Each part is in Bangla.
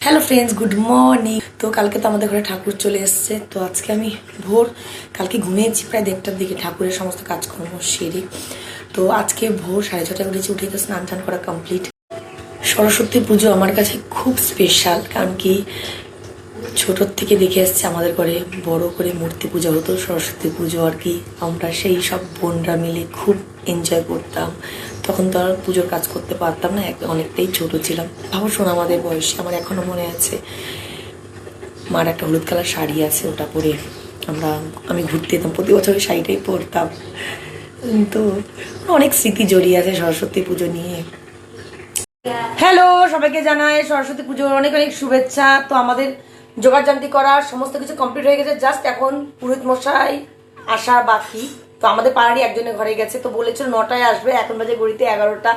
হ্যালো ফ্রেন্ডস গুড মর্নিং তো কালকে তো আমাদের ঘরে ঠাকুর চলে এসছে। তো আজকে আমি ভোর, কালকে ঘুমিয়েছি প্রায় দেড়টার দিকে, ঠাকুরের সমস্ত কাজকর্ম সেরে। তো আজকে ভোর সাড়ে ছটায় উঠেছি, উঠে তো স্নান টান করা কমপ্লিট সরস্বতী পুজো আমার কাছে খুব স্পেশাল কারণ কি ছোটোর থেকে দেখে আসছে আমাদের ঘরে বড় করে মূর্তি পুজো হতো সরস্বতী পুজো আর কি। আমরা সেই সব বোনরা মিলে খুব এনজয় করতাম। তখন তো আর পুজোর কাজ করতে পারতাম না অনেকটাই ছোট ছিলাম। ভাবো শোনো আমাদের বয়সে, আমার এখনও মনে আছে। মার একটা হলুদ কালার শাড়ি আছে, ওটা পরে আমরা, আমি ঘুরতে যেতাম। প্রতি বছর ওই শাড়িটাই পরতাম। তো অনেক স্মৃতি জড়িয়ে আছে সরস্বতী পুজো নিয়ে। হ্যালো সবাইকে জানাই সরস্বতী পুজোর অনেক অনেক শুভেচ্ছা। তো আমাদের জোগাড়জান্তি করার সমস্ত কিছু কমপ্লিট হয়ে গেছে জাস্ট এখন পুরোহিত মশাই আসা বাকি। তো আমাদের পাড়ারই একজনের ঘরে গেছে, তো বলেছিল নটায় আসবে, এখন বাজে গড়িতে এগারোটা।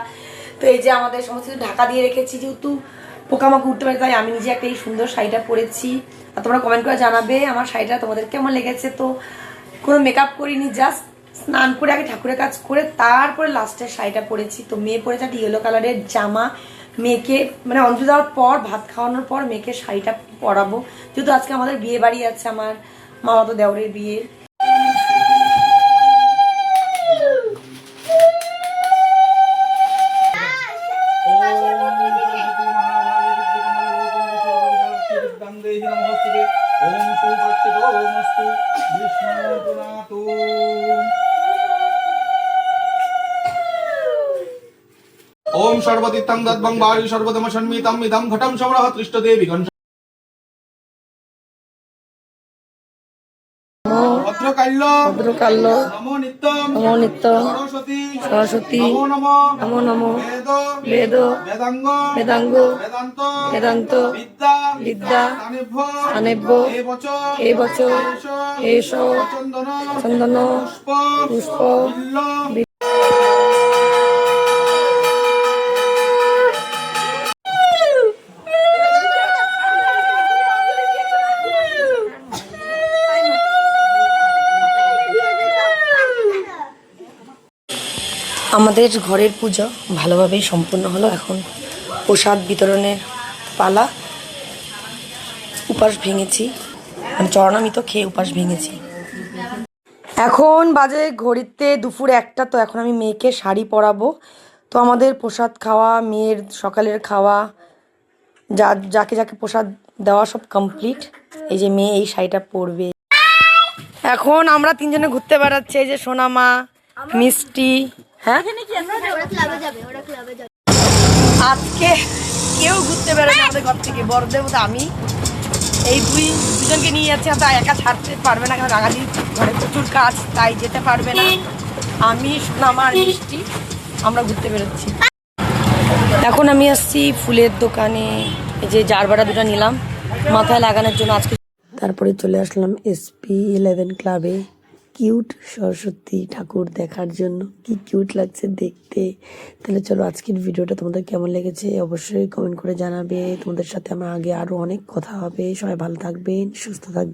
তো এই যে আমাদের সমস্ত কিছু ঢাকা দিয়ে রেখেছি, যেহেতু পোকামাকড় উঠতে পারে, তাই আমি নিজে একটা এই সুন্দর শাড়িটা পরেছি। আর তোমরা কমেন্ট করে জানাবে আমার শাড়িটা তোমাদের কেমন লেগেছে। তো কোনো মেকআপ করিনি জাস্ট স্নান করে আগে ঠাকুরের কাজ করে তারপরে লাস্টের শাড়িটা পরেছি। তো মেয়ে পরেছে একটা ইয়েলো কালারের জামা। মেয়েকে মানে অঞ্জলি দেওয়ার পর, ভাত খাওয়ানোর পর মেয়েকে শাড়িটা পরাবো। যেহেতু আজকে আমাদের বিয়ে বাড়ি আছে আমার মামা তো দেওরের বিয়ে। ওম বিষ্ণু ওম সর্বতীর্থং দদ্ভং বায়ু সর্বদম সন্মিতম ইদম ঘটম সমরহ তৃষ্ট দেবী গণ ভদ্রকাল্য নমো নিত্য সরস্বতী নমো নমো বেদ বেদাঙ্গ বেদান্ত বিদ্যা এ চন্দন পুষ্প আমাদের ঘরের পুজো ভালোভাবেই সম্পূর্ণ হলো। এখন প্রসাদ বিতরণের পালা। উপাস ভেঙেছি। আমি চরণামিত খেয়ে উপাস ভেঙেছি। এখন বাজে ঘড়িতে দুপুর একটা, তো এখন আমি মেয়েকে শাড়ি পরাবো। তো আমাদের প্রসাদ খাওয়া, মেয়ের সকালের খাওয়া, যা, যাকে যাকে প্রসাদ দেওয়া সব কমপ্লিট এই যে মেয়ে এই শাড়িটা পরবে। এখন আমরা তিনজনে ঘুরতে বেড়াচ্ছি। এই যে সোনামা, মিষ্টি হ্যাঁ? ওরা ক্লাবে যাবে ওরা ক্লাবে যাবে। আজকে কেউ ঘুরতে বেড়াবে আমাদের ঘর থেকে। বড়দের মতো আমি। এই দুই দুজনকে নিয়ে যাচ্ছি তা একা ছাড়তে পারবে না কারণ রাঙালি ঘরে প্রচুর কাজ তাই যেতে পারবে না। আমি সোনামা আর মিষ্টি আমরা ঘুরতে বেরোচ্ছি। এখন আমি আসছি ফুলের দোকানে। এই যে জারবাড়া দুটো নিলাম মাথায় লাগানোর জন্য আজকে তারপরে চলে আসলাম এসপি ইলেভেন ক্লাবে কিউট সরস্বতী ঠাকুর দেখার জন্য। কি কিউট লাগছে দেখতে। তাহলে চলো আজকের ভিডিওটা তোমাদের কেমন লেগেছে অবশ্যই কমেন্ট করে জানাবে। তোমাদের সাথে আমার আগে আরও অনেক কথা হবে। সবাই ভালো থাকবেন, সুস্থ থাকবেন।